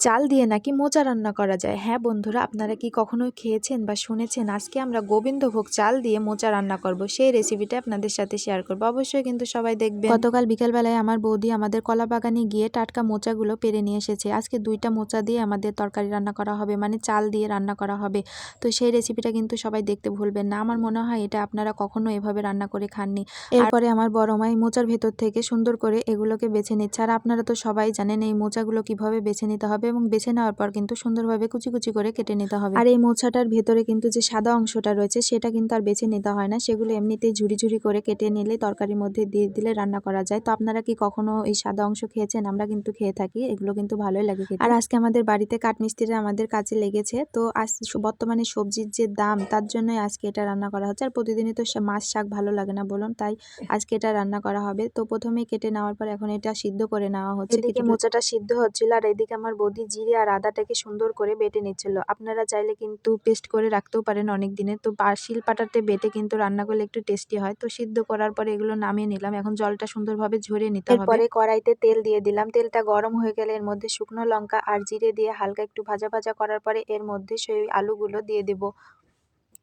চাল দিয়ে নাকি মোচা রান্না করা যায়। হ্যাঁ বন্ধুরা আপনারা কি কখনো খেয়েছেন বা শুনেছেন? আজকে আমরা গোবিন্দভোগ চাল দিয়ে মোচা রান্না করব। সেই রেসিপিটা আপনাদের সাথে শেয়ার করব। অবশ্যই কিন্তু সবাই দেখবেন। গতকাল বিকেলবেলায় আমার বৌদি আমাদের কলা বাগানে গিয়ে টাটকা মোচাগুলো পেরে নিয়ে এসেছে। আজকে দুইটা মোচা দিয়ে আমাদের তরকারি রান্না করা হবে মানে চাল দিয়ে রান্না করা হবে। তো সেই রেসিপিটা কিন্তু সবাই দেখতে ভুলবেন না। আমার মনে হয় এটা আপনারা কখনো এভাবে রান্না করে খাননি। এরপরে আমার বড় মাই মোচার ভেতর থেকে সুন্দর করে এগুলোকে বেছে নিচ্ছে। আর আপনারা তো সবাই জানেন এই মোচাগুলো কীভাবে বেছে নিতে হবে। এবং বেছে নেওয়ার পর কিন্তু সুন্দরভাবে কুচি কুচি করে কেটে নিতে হবে। আর এই মোছাটার ভেতরে কিন্তু যে সাদা অংশটা রয়েছে সেটা কিন্তু আর বেছে নিতে হয় না। সেগুলো এমনিতেই ঝুড়ি ঝুড়ি করে কেটে নিলে তরকারির মধ্যে দিয়ে দিলে রান্না করা যায়। তো আপনারা কি কখনো এই সাদা অংশ খেয়েছেন? আমরা কিন্তু খেয়ে থাকি এগুলো কিন্তু ভালোই লাগে খেতে। আর আজকে আমাদের বাড়িতে কাঠমিস্ত্রিরা আমাদের কাছে লেগেছে তো আজ বর্তমানে সবজির যে দাম তার জন্যই আজকে এটা রান্না করা হচ্ছে। আর প্রতিদিনই তো মাছ শাক ভালো লাগে না বলুন তাই আজকে এটা রান্না করা হবে। তো প্রথমেই কেটে নেওয়ার পর এখন এটা সিদ্ধ করে নেওয়া হচ্ছে। মোচাটা সিদ্ধ হচ্ছিল আর এদিকে আমার বৌদি জিরে আর আদাটাকে সুন্দর করে বেটে নিচ্ছিল। আপনারা চাইলে কিন্তু পেস্ট করে রাখতেও পারেন অনেক দিনে তো শিল পাটাতে বেটে কিন্তু রান্না করলে একটু টেস্টি হয়। তো সিদ্ধ করার পরে এগুলো নামিয়ে নিলাম। এখন জলটা সুন্দরভাবে ঝরিয়ে নিতে হবে। পরে কড়াইতে তেল দিয়ে দিলাম। তেলটা গরম হয়ে গেলে এর মধ্যে শুকনো লঙ্কা আর জিরে দিয়ে হালকা একটু ভাজা ভাজা করার পরে এর মধ্যে সেই আলুগুলো দিয়ে দেবো।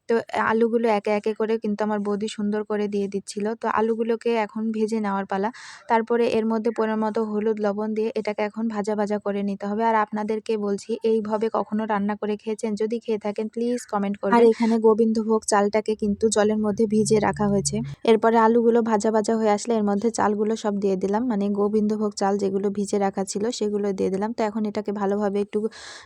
তো আলুগুলো একে একে করে কিন্তু আমার বৌদি সুন্দর করে দিয়ে দিচ্ছিল। তো আলুগুলোকে এখন ভেজে নেওয়ার পালা। তারপরে এর মধ্যে পরিমাণ মতো হলুদ লবণ দিয়ে এটাকে এখন ভাজা ভাজা করে নিতে হবে। আর আপনাদেরকে বলছি, এইভাবে কখনো রান্না করে খেয়েছেন? যদি খেয়ে থাকেন প্লিজ কমেন্ট করবেন। আর এখানে গোবিন্দভোগ চালটাকে কিন্তু জলের মধ্যে ভিজিয়ে রাখা হয়েছে। এরপরে আলুগুলো ভাজা ভাজা হয়ে আসলে এর মধ্যে চালগুলো সব দিয়ে দিলাম। মানে গোবিন্দভোগ চাল যেগুলো ভিজে রাখা ছিল সেগুলো দিয়ে দিলাম। তো এখন এটাকে ভালোভাবে একটু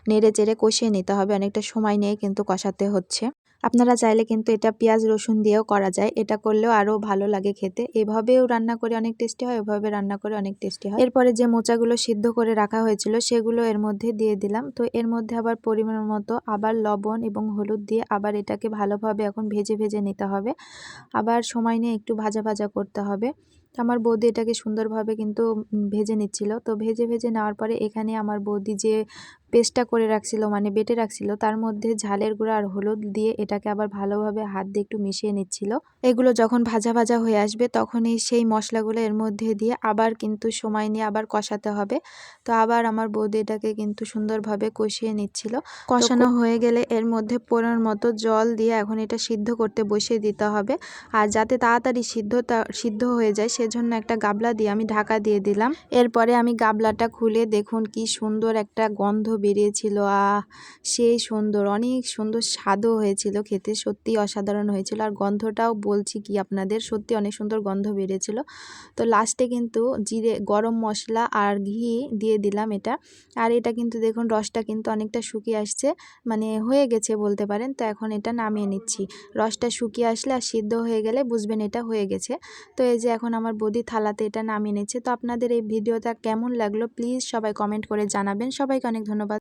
নেড়ে চেড়ে কষিয়ে নিতে হবে। অনেকটা সময় নিয়ে কিন্তু কষাতে হচ্ছে। আপনারা চাইলে কিন্তু এটা পেঁয়াজ, রসুন দিয়েও করা যায়। এটা করলেও আরও ভালো লাগে খেতে। এভাবেও রান্না করে অনেক টেস্টি হয়, এভাবে রান্না করে অনেক টেস্টি হয়। এরপরে যে মোচাগুলো সিদ্ধ করে রাখা হয়েছিল, সেগুলো এর মধ্যে দিয়ে দিলাম। তো এর মধ্যে আবার পরিমাণ মতো আবার লবণ এবং হলুদ দিয়ে আবার এটাকে ভালোভাবে এখন ভেজে ভেজে নিতে হবে। আবার সময় নিয়ে একটু ভাজা ভাজা করতে হবে। আমার বৌদি এটাকে সুন্দরভাবে কিন্তু ভেজে নিচ্ছিল। তো ভেজে ভেজে নেওয়ার পরে এখানে আমার বৌদি যে পেস্টটা করে রাখছিল মানে বেটে রাখছিল তার মধ্যে ঝালের গুঁড়া আর হলুদ দিয়ে এটাকে আবার ভালোভাবে হাত দিয়ে একটু মিশিয়ে নিচ্ছিল। এগুলো যখন ভাজা ভাজা হয়ে আসবে তখনই সেই মশলাগুলো এর মধ্যে দিয়ে আবার কিন্তু সময় নিয়ে আবার কষাতে হবে। তো আবার আমার বৌদি এটাকে কিন্তু সুন্দরভাবে কষিয়ে নিচ্ছিল। কষানো হয়ে গেলে এর মধ্যে পরিমাণ মতো জল দিয়ে এখন এটা সিদ্ধ করতে বসিয়ে দিতে হবে। আর যাতে তাড়াতাড়ি সিদ্ধ সিদ্ধ হয়ে যায় সেজন্য একটা গাবলা দিয়ে আমি ঢাকা দিয়ে দিলাম। এরপরে আমি গাবলাটা খুলে দেখুন কি সুন্দর একটা গন্ধ বেরিয়েছিল। আহ, সেই সুন্দর, অনেক সুন্দর স্বাদও হয়েছিল খেতে সত্যি অসাধারণ হয়েছিল। আর গন্ধটাও বলছি কি আপনাদের সত্যি অনেক সুন্দর গন্ধ বেরিয়েছিল। তো লাস্টে কিন্তু জিরে, গরম মশলা আর ঘি দিয়ে দিলাম এটা। আর এটা কিন্তু দেখুন, রসটা কিন্তু অনেকটা শুকিয়ে আসছে মানে হয়ে গেছে বলতে পারেন। তো এখন এটা নামিয়ে নিচ্ছি। রসটা শুকিয়ে আসলে আর সিদ্ধ হয়ে গেলে বুঝবেন এটা হয়ে গেছে। তো এই যে এখন আমার বৌদি থালাতে এটা নামিয়ে নিচ্ছে। তো আপনাদের এই ভিডিওটা কেমন লাগল? প্লিজ সবাই কমেন্ট করে জানাবেন। সবাইকে অনেক ধন্যবাদ।